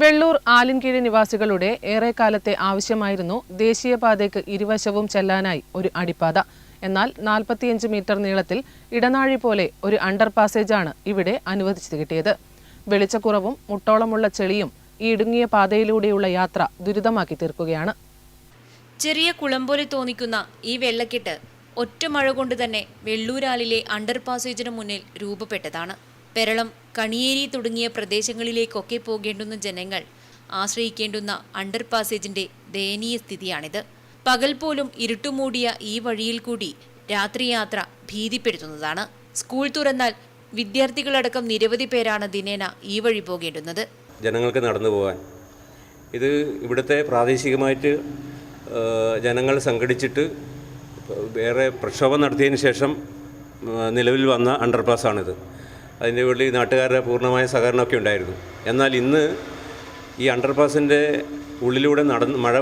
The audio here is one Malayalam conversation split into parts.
വെള്ളൂർ ആലിൻകീഴ് നിവാസികളുടെ ഏറെക്കാലത്തെ ആവശ്യമായിരുന്നു ദേശീയപാതയ്ക്ക് ഇരുവശവും ചെല്ലാനായി ഒരു അടിപ്പാത. എന്നാൽ നാൽപ്പത്തിയഞ്ച് മീറ്റർ നീളത്തിൽ ഇടനാഴി പോലെ ഒരു അണ്ടർ പാസേജാണ് ഇവിടെ അനുവദിച്ചു കിട്ടിയത്. വെളിച്ചക്കുറവും മുട്ടോളമുള്ള ചെളിയും ഈ ഇടുങ്ങിയ പാതയിലൂടെയുള്ള യാത്ര ദുരിതമാക്കി തീർക്കുകയാണ്. ചെറിയ കുളം പോലെ തോന്നിക്കുന്ന ഈ വെള്ളക്കെട്ട് ഒറ്റ മഴ കൊണ്ട് തന്നെ വെള്ളൂരാലിലെ അണ്ടർ പാസേജിന് മുന്നിൽ രൂപപ്പെട്ടതാണ്. പെരളം കണിയേരി തുടങ്ങിയ പ്രദേശങ്ങളിലേക്കൊക്കെ പോകേണ്ടുന്ന ജനങ്ങൾ ആശ്രയിക്കേണ്ടുന്ന അണ്ടർ പാസേജിന്റെ ദയനീയ സ്ഥിതിയാണിത്. പകൽ പോലും ഇരുട്ടുമൂടിയ ഈ വഴിയിൽ കൂടി രാത്രിയാത്ര ഭീതിപ്പെടുത്തുന്നതാണ്. സ്കൂൾ തുറന്നാൽ വിദ്യാർത്ഥികളടക്കം നിരവധി പേരാണ് ദിനേന ഈ വഴി പോകേണ്ടുന്നത്. ജനങ്ങൾക്ക് നടന്നു പോകാൻ. ഇത് ഇവിടുത്തെ പ്രാദേശികമായിട്ട് ജനങ്ങൾ സംഘടിച്ചിട്ട് വേറെ പ്രക്ഷോഭം നടത്തിയതിന് ശേഷം നിലവിൽ വന്ന അണ്ടർപാസ്സാണിത് അതിന്റെ ഉള്ളിൽ നാട്ടുകാരുടെ പൂർണമായ സഹകരണമൊക്കെ ഉണ്ടായിരുന്നു. എന്നാൽ ഇന്ന് ഈ അണ്ടർപാസിന്റെ ഉള്ളിലൂടെ നടന്ന് മഴ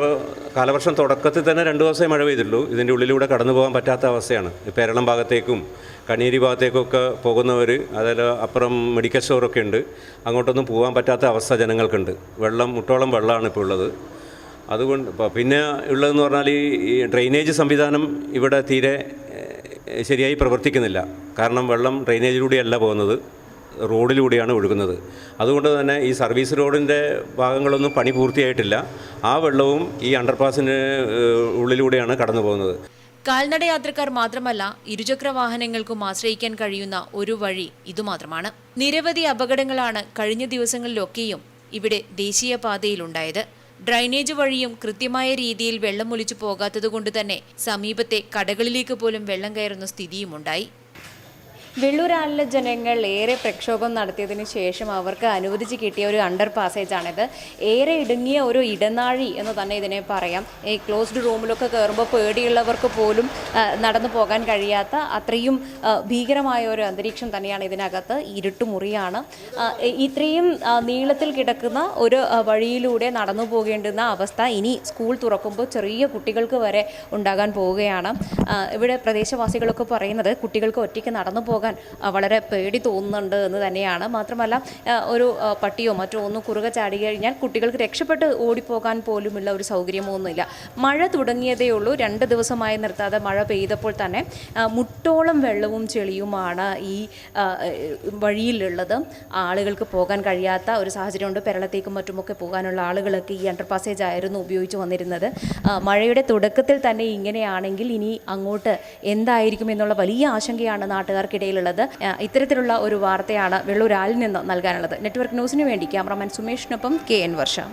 കാലവർഷം തുടക്കത്തിൽ തന്നെ രണ്ട് ദിവസമേ മഴ പെയ്തുള്ളൂ ഇതിന്റെ ഉള്ളിലൂടെ കടന്നു പോകാൻ പറ്റാത്ത അവസ്ഥയാണ്. പേരളം ഭാഗത്തേക്കും കണ്ണീരി ഭാഗത്തേക്കൊക്കെ പോകുന്നവർ അതിൽ അപ്പുറം മെഡിക്കൽ സ്റ്റോറൊക്കെ ഉണ്ട്. അങ്ങോട്ടൊന്നും പോകാൻ പറ്റാത്ത അവസ്ഥ ജനങ്ങൾക്കുണ്ട്. വെള്ളം മുട്ടോളം വെള്ളമാണ് ഇപ്പോൾ ഉള്ളത്. അതുകൊണ്ട് പിന്നെ ഉള്ളതെന്ന് പറഞ്ഞാൽ ഈ ഡ്രെയിനേജ് സംവിധാനം ഇവിടെ തീരെ ശരിയായി പ്രവർത്തിക്കുന്നില്ല. കാരണം വെള്ളം ഡ്രെയിനേജിലൂടെയല്ല പോകുന്നത് റോഡിലൂടെയാണ് ഒഴുകുന്നത്. അതുകൊണ്ട് തന്നെ ഈ സർവീസ് റോഡിന്റെ ഭാഗങ്ങളൊന്നും പണി പൂർത്തിയായിട്ടില്ല. ആ വെള്ളവും ഈ അണ്ടർപാസിന് ഉള്ളിലൂടെയാണ് കടന്നു പോകുന്നത്. കാൽനട യാത്രക്കാർ മാത്രമല്ല ഇരുചക്ര വാഹനങ്ങൾക്കും ആശ്രയിക്കാൻ കഴിയുന്ന ഒരു വഴി ഇതുമാത്രമാണ്. നിരവധി അപകടങ്ങളാണ് കഴിഞ്ഞ ദിവസങ്ങളിലൊക്കെയും ഇവിടെ ദേശീയപാതയിലുണ്ടായത്. ഡ്രൈനേജ് വഴിയും കൃത്യമായ രീതിയിൽ വെള്ളം ഒലിച്ചു പോകാത്തതുകൊണ്ട് തന്നെ സമീപത്തെ കടകളിലേക്ക് പോലും വെള്ളം കയറുന്ന സ്ഥിതിയുമുണ്ടായി. വെള്ളൂരാലിലെ ജനങ്ങൾ ഏറെ പ്രക്ഷോഭം നടത്തിയതിനു ശേഷം അവർക്ക് അനുവദിച്ച് കിട്ടിയ ഒരു അണ്ടർ പാസേജാണിത് ഏറെ ഇടുങ്ങിയ ഒരു ഇടനാഴി എന്ന് തന്നെ ഇതിനെ പറയാം. ഈ ക്ലോസ്ഡ് റൂമിലൊക്കെ കയറുമ്പോൾ പേടിയുള്ളവർക്ക് പോലും നടന്നു പോകാൻ കഴിയാത്ത അത്രയും ഭീകരമായ ഒരു അന്തരീക്ഷം തന്നെയാണ് ഇതിനകത്ത് ഇരുട്ടുമുറിയാണ്. മുറിയാണ് ഇത്രയും നീളത്തിൽ കിടക്കുന്ന ഒരു വഴിയിലൂടെ നടന്നു പോകേണ്ടുന്ന അവസ്ഥ ഇനി സ്കൂൾ തുറക്കുമ്പോൾ ചെറിയ കുട്ടികൾക്ക് വരെ ഉണ്ടാകാൻ പോവുകയാണ്. ഇവിടെ പ്രദേശവാസികളൊക്കെ പറയുന്നത് കുട്ടികൾക്ക് ഒറ്റയ്ക്ക് നടന്നു ആ, വളരെ പേടി തോന്നുന്നുണ്ട് എന്ന് തന്നെയാണ്. മാത്രമല്ല ഒരു പട്ടിയോ മറ്റോ ഒന്ന് കുറുകെ ചാടി കഴിഞ്ഞാൽ കുട്ടികൾക്ക് രക്ഷപ്പെട്ട് ഓടിപ്പോകാൻ പോലുമുള്ള ഒരു സൗകര്യമോ ഒന്നുമില്ല. മഴ തുടങ്ങിയതേ ഉള്ളൂ. രണ്ട് ദിവസമായി നിർത്താതെ മഴ പെയ്തപ്പോൾ തന്നെ മുട്ടോളം വെള്ളവും ചെളിയുമാണ് ഈ വഴിയിലുള്ളത്. ആളുകൾക്ക് പോകാൻ കഴിയാത്ത ഒരു സാഹചര്യമുണ്ട്. പെരളത്തേക്കും മറ്റുമൊക്കെ പോകാനുള്ള ആളുകളൊക്കെ ഈ അണ്ടർ പാസേജ് ആയിരുന്നു ഉപയോഗിച്ച് വന്നിരുന്നത്. മഴയുടെ തുടക്കത്തിൽ തന്നെ ഇങ്ങനെയാണെങ്കിൽ ഇനി അങ്ങോട്ട് എന്തായിരിക്കും എന്നുള്ള വലിയ ആശങ്കയാണ് നാട്ടുകാർക്കിടയിലുള്ളത് ആ, ഇത്തരത്തിലുള്ള ഒരു വാർത്തയാണ് വെള്ളൂരാളിൽ നിന്ന് നൽകാനുള്ളത്. നെറ്റ്വർക്ക് ന്യൂസിന് വേണ്ടി ക്യാമറാമാൻ സുമേഷിനൊപ്പം കെ എൻ വർഷ.